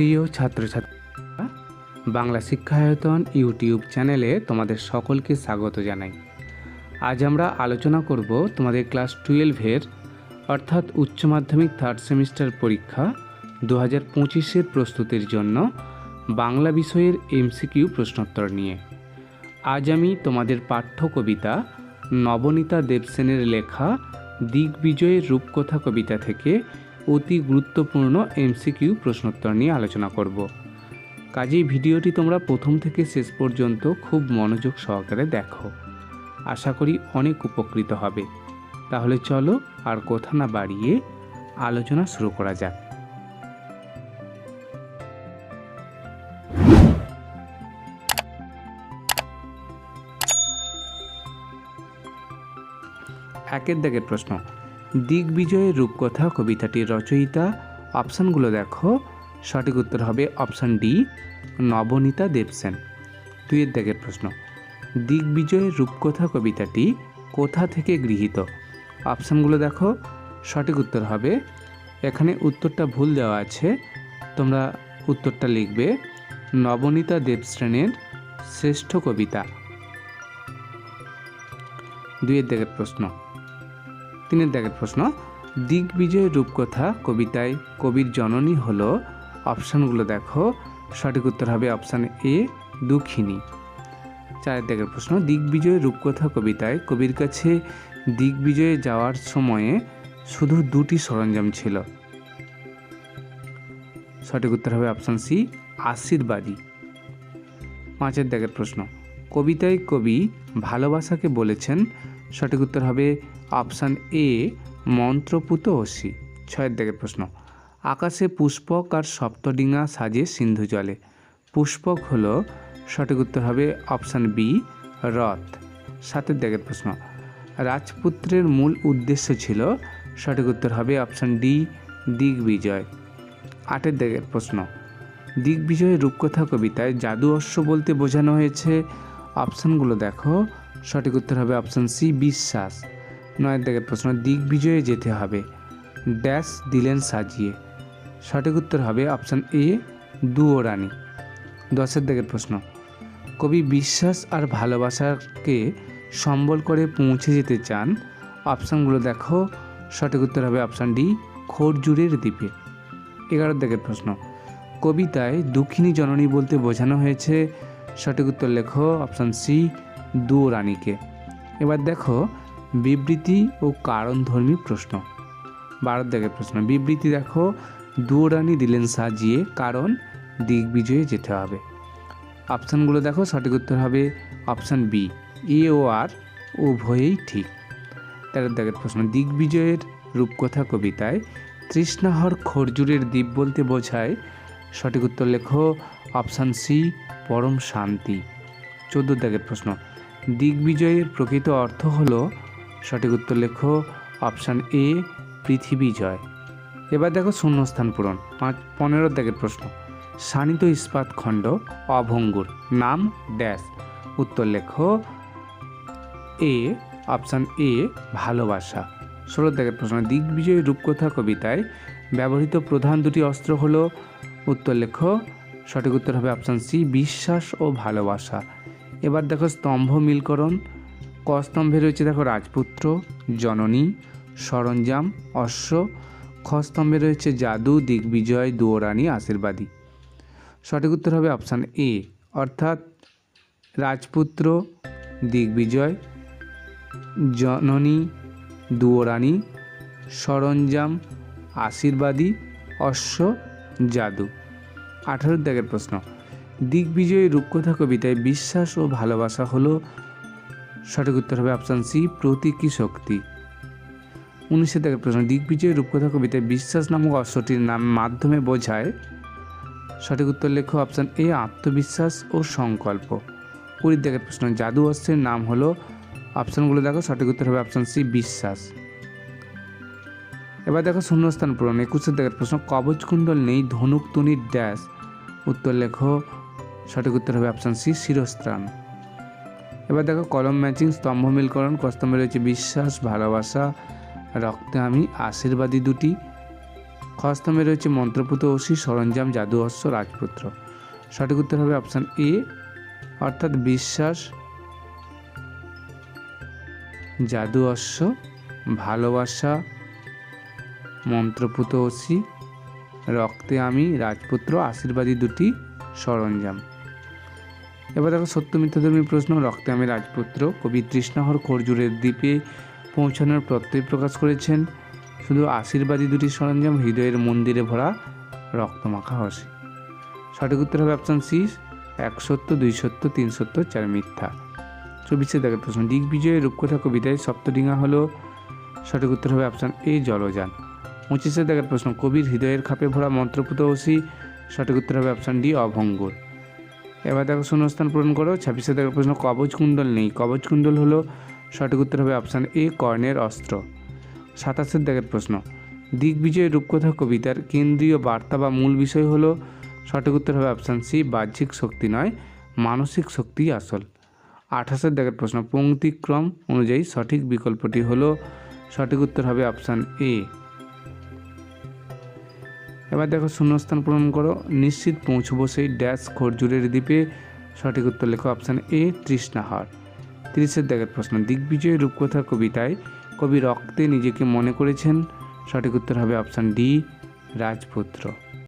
প্রিয় ছাত্রছাত্রী, বাংলা শিক্ষায়তন ইউটিউব চ্যানেলে তোমাদের সকলকে স্বাগত জানাই। আজ আমরা আলোচনা করব তোমাদের ক্লাস টুয়েলভের অর্থাৎ উচ্চ মাধ্যমিক থার্ড সেমিস্টার পরীক্ষা দু হাজার পঁচিশের প্রস্তুতির জন্য বাংলা বিষয়ের এমসিকিউ প্রশ্নোত্তর নিয়ে। আজ আমি তোমাদের পাঠ্য কবিতা নবনীতা দেবসেনের লেখা দিগ্বিজয়ের রূপকথা কবিতা থেকে অতি গুরুত্বপূর্ণ এমসিকিউ প্রশ্নোত্তর নিয়ে আলোচনা করব। কাজেই ভিডিওটি তোমরা প্রথম থেকে শেষ পর্যন্ত খুব মনোযোগ সহকারে দেখো। আশা করি অনেক উপকৃত হবে। তাহলে চলো আর কথা না বাড়িয়ে আলোচনা শুরু করা যাক। একের দাগের প্রশ্ন। দিগ্বিজয়ের রূপকথা কবিতাটির রচয়িতা। অপশানগুলো দেখো। সঠিক উত্তর হবে অপশান ডি, নবনীতা দেবসেন। দুইয়ের দাগের প্রশ্ন। দিগ্বিজয়ের রূপকথা কবিতাটি কোথা থেকে গৃহীত? অপশানগুলো দেখো। সঠিক উত্তর হবে, এখানে উত্তরটা ভুল দেওয়া আছে। তোমরা উত্তরটা লিখবে, নবনীতা দেবশ্রেণের শ্রেষ্ঠ কবিতা। দুইয়ের দাগের প্রশ্ন। তিনের দাগের প্রশ্ন। দিগ্বিজয় রূপকথা কবিতায় কবির জননী হলো, অপশানগুলো দেখো, সঠিক উত্তর হবে অপশান এ, দুঃখিনী। চারের দাগের প্রশ্ন, দিগ্বিজয় রূপকথা কবিতায় কবির কাছে দিগ্বিজয়ে যাওয়ার সময়ে শুধু দুটি সরঞ্জাম ছিল। সঠিক উত্তর হবে অপশান সি, আশীর্বাদী। পাঁচের দাগের প্রশ্ন, কবিতায় কবি ভালোবাসাকে বলেছেন সঠিক উত্তর হবে অপশান এ মন্ত্রপুত অসি ছয়ের দাগের প্রশ্ন, আকাশে পুষ্পক আর সপ্তডিঙা সাজে সিন্ধু জলে। পুষ্পক হল, সঠিক উত্তর হবে অপশান বি, রথ। সাতের দাগের প্রশ্ন, রাজপুত্রের মূল উদ্দেশ্য ছিল, সঠিক উত্তর হবে অপশান ডি, দিগ্বিজয়। আটের দাগের প্রশ্ন, দিগ্বিজয়ের রূপকথা কবিতায় জাদু অশ্ব বলতে বোঝানো হয়েছে। অপশানগুলো দেখো সঠিক উত্তর হবে অপশান সি, বিশ্বাস। নয়ের দাগের প্রশ্ন, দিগ্বিজয়ে যেতে হবে। ড্যাশ দিলেন সাজিয়ে। সঠিক উত্তর হবে অপশান এ দুও রানী। দশের দাগের প্রশ্ন, কবি বিশ্বাস আর ভালোবাসাকে সম্বল করে পৌঁছে যেতে চান? অপশানগুলো দেখো। সঠিক উত্তর হবে অপশান ডি, খোরজুরের দ্বীপে। এগারো দাগের প্রশ্ন, কবিতায় দুঃখিনী জননী বলতে বোঝানো হয়েছে? সঠিক উত্তর লেখো, অপশান সি দু রানীকে। এবার দেখো, বিবৃতি ও কারণধর্মী প্রশ্ন। বারো দাগের প্রশ্ন, বিবৃতি দেখো দু রানী দিলেন সাজিয়ে, কারণ দিগ্বিজয়ে যেতে হবে। অপশানগুলো দেখো, সঠিক উত্তর হবে অপশান বি, এ ও আর উভয়েই ঠিক। তেরো দাগের প্রশ্ন, দিগ্বিজয়ের রূপকথা কবিতায় তৃষ্ণাহর খরজুরের দ্বীপ বলতে বোঝায়, সঠিক উত্তর লেখো, অপশান সি, পরম শান্তি। চোদ্দ দাগের প্রশ্ন দিগ্বিজয়ের প্রকৃত অর্থ হলো সঠিক উত্তর লেখো, অপশান এ, পৃথিবী জয়। এবার দেখো শূন্যস্থান পূরণ, পাঁচ, পনেরো দাগের প্রশ্ন। শানিত ইস্পাত খণ্ড, অভঙ্গুর, নাম ড্যাশ। উত্তর লেখ, এ, অপশান এ, ভালোবাসা। ষোলো দাগের প্রশ্ন, দিগ্বিজয় রূপকথা কবিতায় ব্যবহৃত প্রধান দুটি অস্ত্র হলো, উত্তর লেখ, সঠিক উত্তর হবে অপশান সি, বিশ্বাস ও ভালোবাসা। এবার দেখো স্তম্ভ মিলকরণ। ক স্তম্ভে রয়েছে দেখো রাজপুত্র, জননী, সরঞ্জাম, অশ্ব। খ স্তম্ভে রয়েছে জাদু, দিগ্বিজয়, দুয়োরানী, আশীর্বাদী। সঠিক উত্তর হবে অপশান এ, অর্থাৎ রাজপুত্র, দিগ্বিজয়, জননী, দুয়োরানী, সরঞ্জাম, আশীর্বাদী, অশ্ব, জাদু। আঠারো দাগের প্রশ্ন। দিগ্বিজয়ী রূপকথা কবিতায় বিশ্বাস ও ভালোবাসা হলো সঠিক উত্তর হবে অপশান সি, প্রতীকী শক্তি। উনিশে দাগের প্রশ্ন, দিগ্বিজয়ী রূপকথা কবিতায় বিশ্বাস নামক অস্ত্রটির নাম মাধ্যমে বোঝায়? সঠিক উত্তর লেখো, অপশান এ, আত্মবিশ্বাস ও সংকল্প। কুড়ির দাগের প্রশ্ন, জাদু অস্ত্রের নাম হলো? অপশানগুলো দেখো, সঠিক উত্তর হবে অপশান সি, বিশ্বাস। এবার দেখো শূন্যস্থান পূরণ একুশের দাগের প্রশ্ন, কবচকুণ্ডল নেই, ধনুক তুনির ড্যাশ। উত্তর লেখো সঠিক উত্তর হবে অপশান সি, শিরস্ত্রাণ। এবার দেখো, কলম ম্যাচিং, স্তম্ভ মিলকরণ, কস্তম্ভে রয়েছে বিশ্বাস, ভালোবাসা, রক্তে আমি আশীর্বাদী দুটি। খ খস্তমে রয়েছে মন্ত্রপুত অসি সরঞ্জাম জাদু অশ্ব রাজপুত্র। সঠিক উত্তর হবে অপশান এ, অর্থাৎ বিশ্বাস জাদু অশ্ব ভালোবাসা, মন্ত্রপুত অসি রক্তে আমি রাজপুত্র, আশীর্বাদী দুটি। সরঞ্জাম। এবার দেখো সত্য মিথ্যাধর্মী প্রশ্ন। রক্তে আমি রাজপুত্র কবি তৃষ্ণাহর খরজুরের দ্বীপে পৌঁছানোর প্রত্যয় প্রকাশ করেছেন। শুধু আশীর্বাদী দুটি সরঞ্জাম, হৃদয়ের মন্দিরে ভরা রক্তমাখা হসে সঠিক উত্তর হবে অপশান সি, এক সত্য, দুই সত্য, তিন সত্য, চার মিথ্যা। চব্বিশে দেখার প্রশ্ন দিগ্বিজয়ের রূপকথা কবিতায় সপ্তডিঙা হলো। সঠিক উত্তর হবে অপশান এ, জলযান। পঁচিশে দেখার প্রশ্ন, কবির হৃদয়ের খাপে ভরা মন্ত্রপুত ওসি সঠিক উত্তর হবে অপশান ডি অভঙ্গুর। এবার দেখো শূন্যস্থান পূরণ করো, ছাব্বিশে দেখার প্রশ্ন, কবচ কুণ্ডল নেই। কবচ কুণ্ডল হলো সঠিক উত্তর হবে অপশান এ কর্ণের অস্ত্র। সাতাশের দেখার প্রশ্ন, দিগ্বিজয় রূপকথা কবিতার কেন্দ্রীয় বার্তা বা মূল বিষয় হলো সঠিক উত্তর হবে অপশান সি বাহ্যিক শক্তি নয়, মানসিক শক্তি আসল। আঠাশের দেখার প্রশ্ন, পঙ্ক্তিক্রম অনুযায়ী সঠিক বিকল্পটি হলো সঠিক উত্তর হবে অপশান এ এবার দেখো শূন্যস্থান পূরণ করো। নিশ্চিত পৌঁছবো সেই ড্যাশ খরজুরের দ্বীপে। সঠিক উত্তর লেখো অপশান এ তৃষ্ণাহার। তিরিশের দেখার প্রশ্ন, দিগ্বিজয় রূপকথা কবিতায় কবি রক্তে নিজেকে মনে করেছেন? সঠিক উত্তর হবে অপশান ডি রাজপুত্র।